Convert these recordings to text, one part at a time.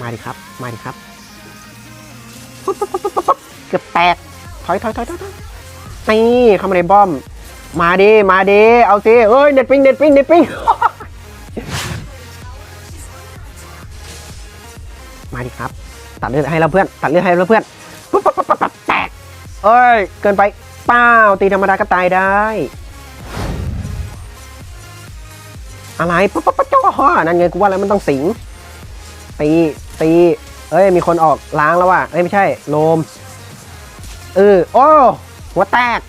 มาดิครับ มาดิครับปุ๊บปุ๊บปุ๊บปุ๊บเกือบแตก ถอยถอยถอยถอยนี่เข้ามาในป้อม มาดิมาดิเอาสิเอ้ย เน็ตปิง เน็ตปิง เน็ตปิง มาดิครับ ตัดเลือดให้เราเพื่อน ตัดเลือดให้เราเพื่อนปุ๊บปุ๊บปุ๊บปุ๊บแตกเอ้ย เกินไปเป้าตีธรรมดาก็ตายได้ อะไรปุ๊บปุ๊บปุ๊บจ้านั่นไงกูว่าแล้วมันต้องสิง ตี ตี เอ้ย มีคนออกล้างแล้วว่ะ เอ้ย ไม่ใช่ โลม เออ โอ้ หัวแตก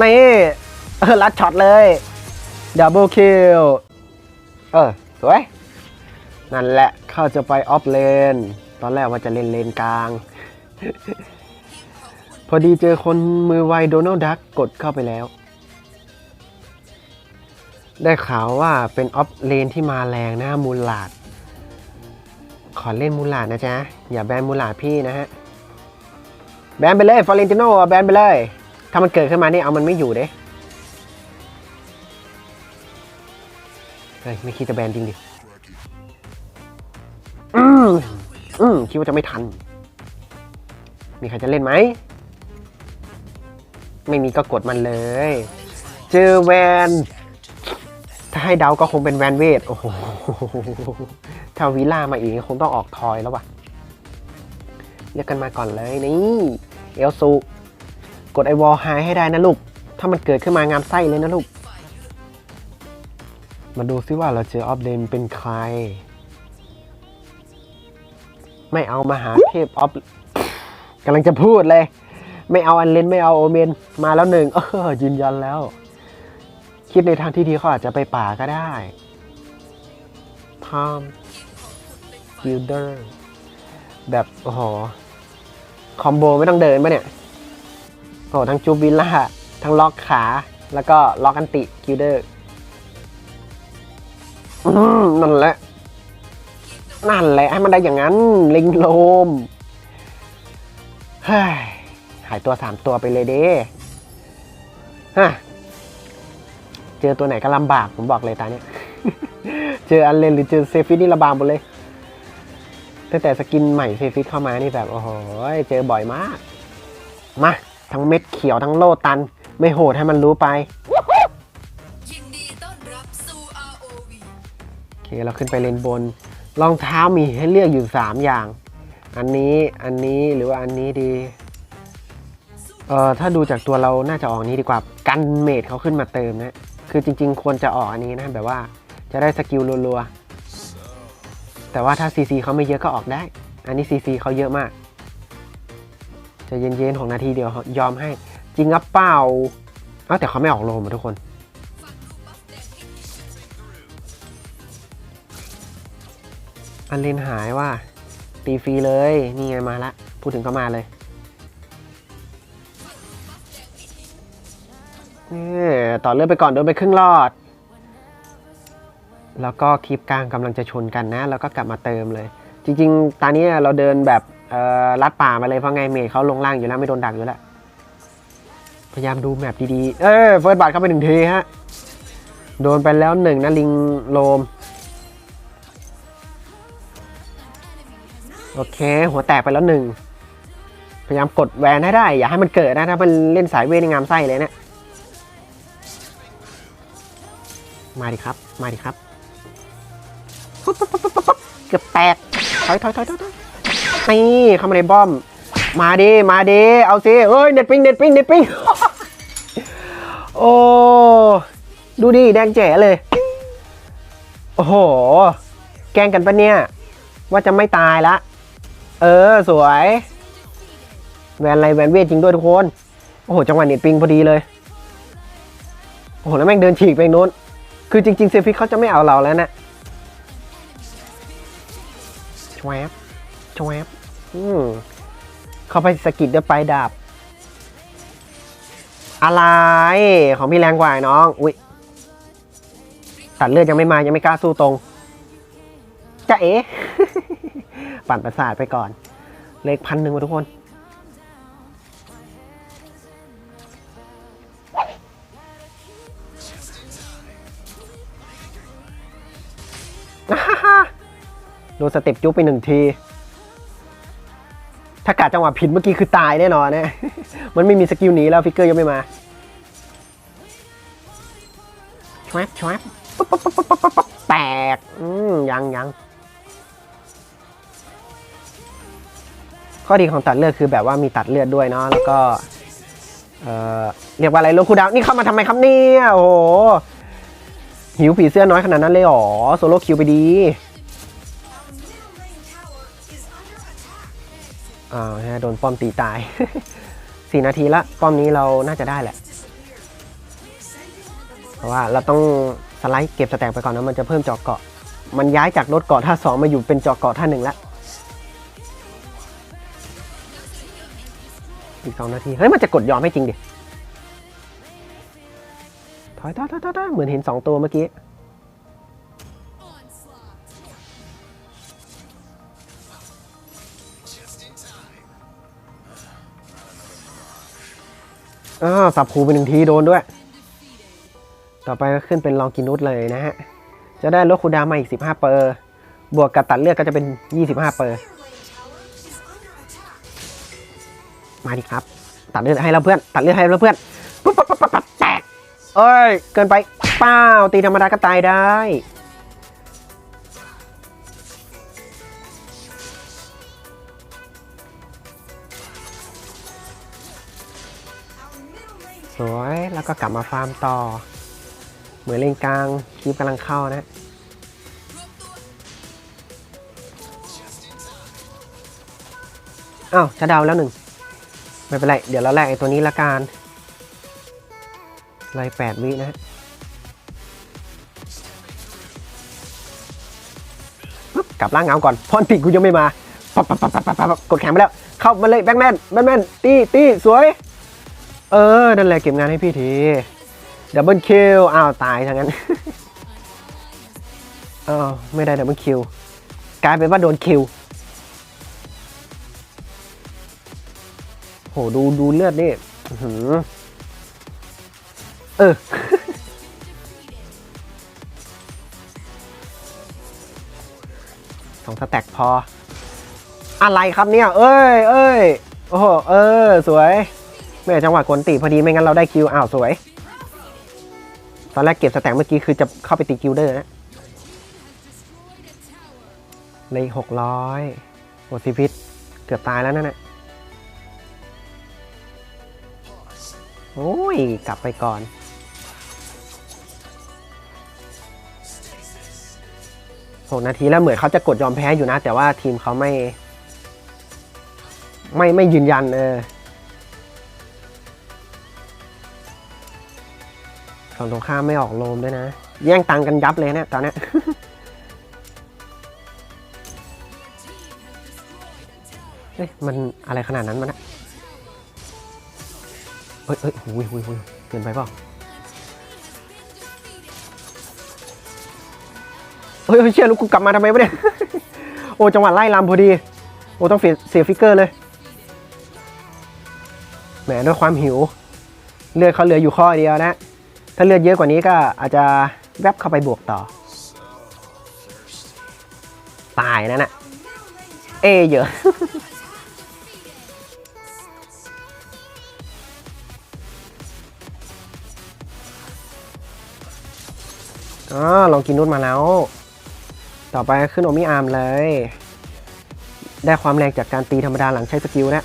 นี่ เออ ลัดช็อตเลยดับเบิลคิล เออ สวย นั่นแหละ เข้าจะไปออฟเลน ตอนแรกว่าจะเล่นเลนกลาง พอดีเจอคนมือไวโดนัลด์ดักกดเข้าไปแล้วได้ข่าวว่าเป็นออฟเลนที่มาแรงนะมูลลาด ขอเล่นมูลาดนะจ๊ะ อย่าแบนมูลลาดพี่นะฮะ แบนไปเลยฟอเรนติโน่แบนไปเลย ถ้ามันเกิดขึ้นมานี่เอามันไม่อยู่เด้เฮ้ยไม่คิดจะแบนจริงดิ อืมอืมคิดว่าจะไม่ทัน มีใครจะเล่นไหม ไม่มีก็กดมันเลย เจอแวน ถ้าให้เดาก็คงเป็นแวนเวท โอ้โห ถ้าวิล่ามาอีกคงต้องออกทอยแล้วว่ะเรียกกันมาก่อนเลยนี่เอลซูกดไอวอลไฮให้ได้นะลูก ถ้ามันเกิดขึ้นมางามไส้เลยนะลูก มาดูซิว่าเราเจอออฟเลนเป็นใคร ไม่เอามาหาเทพออฟกำลังจะพูดเลย ไม่เอาอันเลนไม่เอาโอเมน มาแล้วหนึ่งเออยืนยันแล้ว คิดในทางที่ดีเขาอาจจะไปป่าก็ได้ทอม กิลเดอร์แบบโอ้โหคอมโบไม่ต้องเดินปะเนี่ยโอ้โหทั้งจูบวิลล่า ทั้งล็อกขา แล้วก็ล็อกอันติกิลเดอร์นั่นแหละ นั่นแหละ ให้มันได้อย่างนั้น ลิงโลมเฮ้ยหายตัวสามตัวไปเลยเด้ฮะเจอตัวไหนก็ลำบาก ผมบอกเลยตาเนี้ยเจออันเลนหรือเจอเซฟิตนี่ลำบากหมดเลย ตั้งแต่สกินใหม่เซฟิตเข้ามานี่แบบ โอ้โห เจอบ่อยมาก มา ทั้งเม็ดเขียวทั้งโลตัน ไม่โหดให้มันรู้ไปยินดีต้อนรับสู่ ROV โอเค เราขึ้นไปเลนบน รองเท้ามีให้เลือกอยู่ 3 อย่าง อันนี้อันนี้หรือว่าอันนี้ดี เอ่อ ถ้าดูจากตัวเราน่าจะออกนี้ดีกว่า กันเมดเขาขึ้นมาเติมนะ คือจริง ๆ ควรจะออกอันนี้นะแบบว่าจะได้สกิลรัวๆ แต่ว่าถ้า CC เขาไม่เยอะก็ออกได้ อันนี้ CC เขาเยอะมาก จะเย็นๆของนาทีเดียวยอมให้ จริงอัปเปล่าเอ้าแต่เขาไม่ออกโลมาทุกคน อันเลนหายว่า ตีฟรีเลย นี่ไงมาละ พูดถึงก็มาเลยนี่ต่อเลือดไปก่อนโดนไปครึ่งรอด แล้วก็คลิปกลางกำลังจะชนกันนะ แล้วก็กลับมาเติมเลย จริง ๆ ตอนนี้เราเดินแบบลัดป่ามาเลยเพราะไงเมย์เขาลงล่างอยู่แล้วไม่โดนดักอยู่แล้ว พยายามดูแมปดีๆ เอ้ยเฟิร์สบัตเข้าไปหนึ่งทีฮะ โดนไปแล้วหนึ่งนะลิงโลม โอเค หัวแตกไปแล้วหนึ่งพยายามกดแวนให้ได้ อย่าให้มันเกิดนะ ถ้ามันเล่นสายเวทในงามไส้เลยเนะี่ยมาดิครับ มาดิครับ ปุ๊บปุ๊บปุ๊บปุ๊บเกือบแตกถอยถอยถอยถอยนี่เข้ามาในป้อม มาดิมาดิเอาสิเอ้ยเน็ตปิงเน็ตปิงเน็ตปิงโอ้ดูดิแดงแจ๋เลย โอ้โห แกงกันปะเนี่ย ว่าจะไม่ตายละ เออสวยแวนอะไรแวนเวทจริงด้วยทุกคน โอ้โห จังหวะเน็ตปิงพอดีเลย โอ้โห แล้วแม่งเดินฉีกไปโน้น คือจริงๆเซฟิกเขาจะไม่เอาเราแล้วนะ ชวบชวบอืมเข้าไปสะกิดด้วยปลายดาบ อะไร ของพี่แรงกว่าน้อง อุ้ยตัดเลือดยังไม่มา ยังไม่กล้าสู้ตรงจะเอ๋ ปั่นประสาทไปก่อน เลขพันหนึ่งมาทุกคน ดนสเต็ปจุ๊บไปหนึ่งที ถ้ากาจังหวะผิดเมื่อกี้คือตายแน่นอนนะมันไม่มีสกิลหนีแล้วฟิกเกอร์ยังไม่มาชวบชวบปุ๊บปุ๊บปุ๊บปุ๊บปุ๊บปุ๊บแตก อืมยังยังข้อดีของตัดเลือดคือแบบว่ามีตัดเลือดด้วยเนาะแล้วก็ เอ่อเรียกว่าอะไรโลคูดาวนี่เข้ามาทำไมครับเนี่ยโอ้โหหิวผีเสื้อน้อยขนาดนั้นเลยหรอโซโล่คิวไปดี อ่าโดนป้อมตีตายสี่นาทีละ ป้อมนี้เราน่าจะได้แหละ เพราะว่าเราต้องสไลด์เก็บสแต็กไปก่อนนะมันจะเพิ่มจอเกาะ มันย้ายจากรถเกาะท่าสองมาอยู่เป็นจอเกาะท่าหนึ่งละอีกสองนาที เฮ้ย มันจะกดยอมให้จริงดิ ถอยถอยถอยถอยถอยเหมือนเห็นสองตัวเมื่อกี้ อ้าวสับคูไปหนึ่งทีโดนด้วย ต่อไปก็ขึ้นเป็นลองกินุสเลยนะฮะ จะได้ลดคูดามาอีก 15 เปอร์ บวกกับตัดเลือดก็จะเป็น 25 เปอร์ มาดิครับ ตัดเลือดให้เราเพื่อน ตัดเลือดให้เราเพื่อนปุ๊บปั๊บปั๊บปั๊บปั๊บแตกเอ้ย เกินไปเป้าตีธรรมดาก็ตายได้ วย แล้วก็กลับมาฟาร์มต่อ เหมือนเลนกลางคลิปกำลังเข้านะอ้าวจะดาวแล้วหนึ่ง ไม่เป็นไร เดี๋ยวเราแลกไอ้ตัวนี้ละกันไล่แปดวินะฮะกลับร่างเงาก่อนพอนติกูยังไม่มา ปั๊บปั๊บปั๊บปั๊บปั๊บกดแขนไปแล้ว เข้ามาเลยแบ็กแมนแบ็กแมนตีตีสวย เออ นั่นแหละเก็บงานให้พี่ทีดับเบิลคิวอ้าว ตายทั้งนั้นอ้าวไม่ได้ดับเบิลคิวกลายเป็นว่าโดนคิวโหดูดูเลือดนี่เออ สองสแต็กพอ อะไรครับเนี่ย เอ้ย เอ้ย โอ้โห เออ สวย แม่จังหวะกวนตีพอดีไม่งั้นเราได้คิวอ้าวสวย ตอนแรกเก็บสแต็กเมื่อกี้คือจะเข้าไปตีคิวเดอร์นะเลยหกร้อยโหสิพิษเกือบตายแล้วนั่นน่ะโอ้ย กลับไปก่อนหกนาทีแล้วเหมือนเขาจะกดยอมแพ้อยู่นะ แต่ว่าทีมเขาไม่ ไม่ไม่ยืนยันเออ ฝั่งตรงข้ามไม่ออกโลมด้วยนะ แย่งตังกันยับเลยเนี่ยตอนนี้เฮ้ยมันอะไรขนาดนั้นมันอะเฮ้ยเฮ้ยหุยหุยหุยเกินไปเปล่าเฮ้ยเฮ้ยเชี่ยลูกกูกลับมาทำไมวะเนี่ยโอ้จังหวะไล่ลำพอดี โอ้ต้องเสียเสียฟิกเกอร์เลยแหมด้วยความหิว เลือดเขาเหลืออยู่ข้อเดียวนะ ถ้าเลือดเยอะกว่านี้ก็อาจจะแวบเข้าไปบวกต่อ ตายนั่นน่ะ เอเยอะ อ๋อ ลองกินนุ่นมาแล้ว ต่อไปขึ้นโอมิอาร์มเลย ได้ความแรงจากการตีธรรมดาหลังใช้สกิลนะ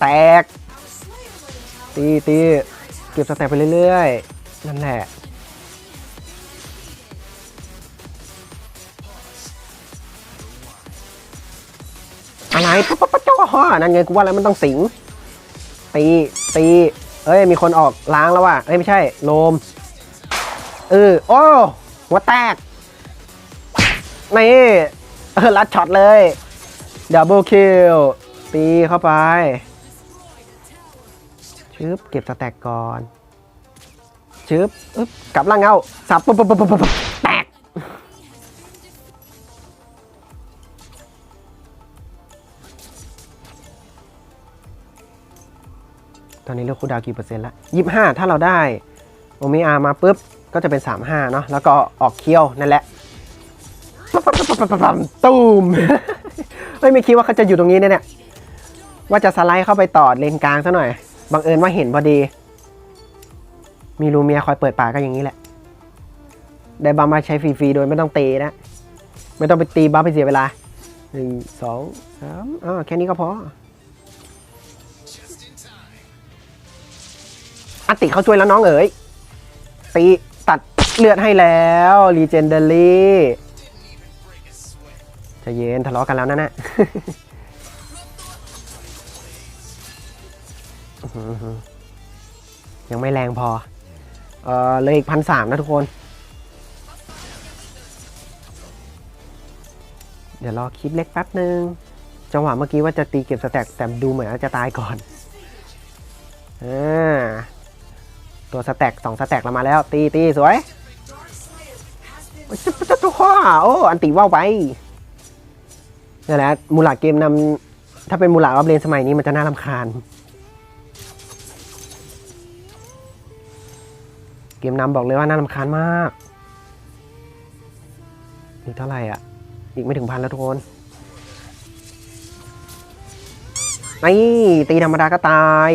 แตก ตีตีเก็บสแต็กไปเรื่อยๆ นั่นแหละอะไรปั๊บปั๊บจ้านั่นไงกูว่าแล้วมันต้องสิง ตีตีเอ้ยมีคนออกล้างแล้วว่ะเอ้ยไม่ใช่โลมเออโอ้หัวแตกนี่เออลัดช็อตเลยดับเบิลคิลตีเข้าไป ชึบเก็บสแต็กก่อนชึบอึ๊บกลับล่างเงาสับปุ๊บปุ๊บปุ๊บปุ๊บแตกตอนนี้เลือกคูดาวกี่เปอร์เซ็นต์ละยี่ห้าถ้าเราได้โอเมอามาปุ๊บ ก็จะเป็น 35 เนาะแล้วก็ออกเคี้ยวนั่นแหละตูมเฮ้ยไม่คิดว่าเขาจะอยู่ตรงนี้เนี่ยว่าจะสไลด์เข้าไปต่อเลนกลางซะหน่อย บังเอิญว่าเห็นพอดี มีลูเมียคอยเปิดป่าก็อย่างนี้แหละ ได้บัมมาใช้ฟรีๆ โดยไม่ต้องตีนะ ไม่ต้องไปตีบัฟไปเสียเวลาหนึ่งสองสามอ๋อแค่นี้ก็พออติเขาช่วยแล้วน้องเอ๋ย ตีตัดเลือดให้แล้วรีเจนเดอรี่จะเย็นทะเลาะกันแล้วนั่นน่ะอื้อหือหื ยังไม่แรงพอ เออเลยอีกพันสามนะทุกคน เดี๋ยวรอคลิปเล็กแป๊บหนึ่งจังหวะเมื่อกี้ว่าจะตีเก็บสแต็กแต่ดูเหมือนว่าจะตายก่อนอ่าตัวสแต็กสองสแต็กเรามาแล้ว ตีตีสวยโอ้ยจะจะข้อโอ้อันตีว่าวไปนี่นแหละมูลาเกมนำถ้าเป็นมูลาออฟเลนสมัยนี้มันจะน่ารำคาญ เกมนำบอกเลยว่าน่ารำคาญมาก อีกเท่าไหร่อะ อีกไม่ถึงพันแล้วทุกคนนี่ตีธรรมดาก็ตาย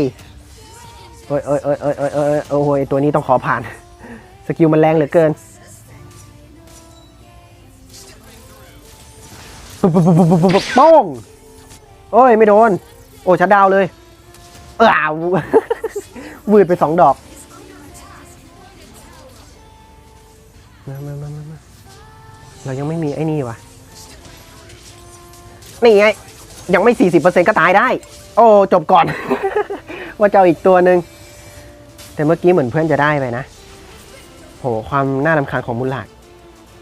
เอ้ยเอ้ยเอ้ยเอ้ยเอ้ยเอ้ยเอ้ยโอ้ยตัวนี้ต้องขอผ่าน สกิลมันแรงเหลือเกินปุ๊บปุ๊บปุ๊บปุ๊บปุ๊บปุ๊บโป้งโอ้ย ไม่โดน โอ้ชัดดาวเลย เอ้าววืดไปสองดอก มามามามามาเรายังไม่มีไอ้นี่วะนี่ไง ยังไม่สี่สิบเปอร์เซ็นก็ตายได้ โอ้ จบก่อน ว่าจะเอาอีกตัวหนึ่ง แต่เมื่อกี้เหมือนเพื่อนจะได้ไปนะ โห ความน่ารำคาญของมูลหลาด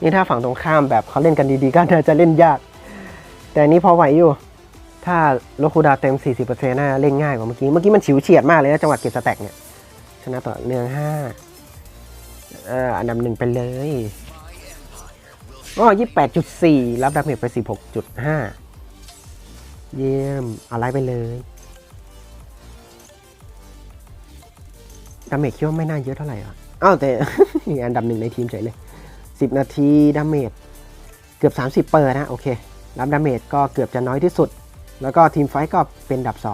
นี่ถ้าฝั่งตรงข้ามแบบเขาเล่นกันดีๆ ก็น่าจะเล่นยาก แต่นี้พอไหวอยู่ ถ้าโลคูดาเต็ม 40%น่าเล่นง่ายกว่าเมื่อกี้ เมื่อกี้มันฉิวเฉียดมากเลยนะจังหวะเก็บสแต็กเนี่ย ชนะต่อเนื่องห้า เอ่ออันดับหนึ่งไปเลยอ๋อยี่แปดจุดสี่รับดาเมจไปสิบหกจุดห้าเยี่ยมอาไลไปเลยดาเมจคิดว่าไม่น่าเยอะเท่าไหร่อะอ้าวแต่อันดับหนึ่งในทีมเฉยเลยสิบนาทีดาเมจเกือบ30เปอร์นะ โอเครับดาเมจก็เกือบจะน้อยที่สุด แล้วก็ทีมไฟท์ก็เป็นอันดับ2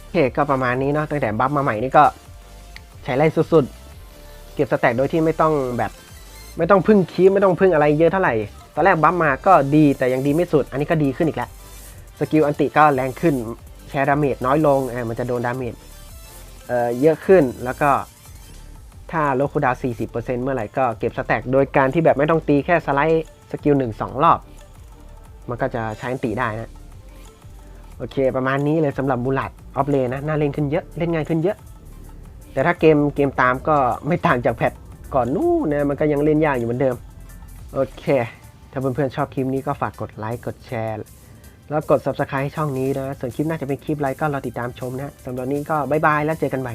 โอเคก็ประมาณนี้เนาะตั้งแต่บัฟมาใหม่นี่ก็ใช้ไล่สุดๆ เก็บสแต็กโดยที่ไม่ต้องแบบไม่ต้องพึ่งคีปไม่ต้องพึ่งอะไรเยอะเท่าไหร่ ตอนแรกบัฟมาก็ดีแต่ยังดีไม่สุด อันนี้ก็ดีขึ้นอีกแล้ว สกิลอันติก็แรงขึ้น แชร์ดาเมจน้อยลงมันจะโดนดาเมจเอ่อเยอะขึ้นแล้วก็ถ้าโลคูดาว 40%เมื่อไหร่ก็เก็บสแต็กโดยการที่แบบไม่ต้องตีแค่สไลด์สกิล1 2 รอบ มันก็จะใช้อันติได้นะ โอเค ประมาณนี้เลยสำหรับบูลัดออฟเลนนะ น่าเล่นขึ้นเยอะ เล่นง่ายขึ้นเยอะ แต่ถ้าเกมเกมตามก็ไม่ต่างจากแพทก่อนนู้นนะมันก็ยังเล่นยากอยู่เหมือนเดิม โอเค ถ้าเพื่อนๆชอบคลิปนี้ก็ฝากกดไลค์กดแชร์ แล้วกด subscribe ให้ช่องนี้นะ ส่วนคลิปหน่าจะเป็นคลิปอะไรก็รอติดตามชมนะสำหรับนี้ก็บายบายแล้วเจอกันใหม่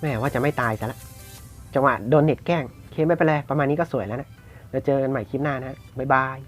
แม่ว่าจะไม่ตายซะละจังหวะโดนเน็ตแกล้งเคไม่เป็นไรประมาณนี้ก็สวยแล้วนะแล้วเจอกันใหม่คลิปหน้านะบายบาย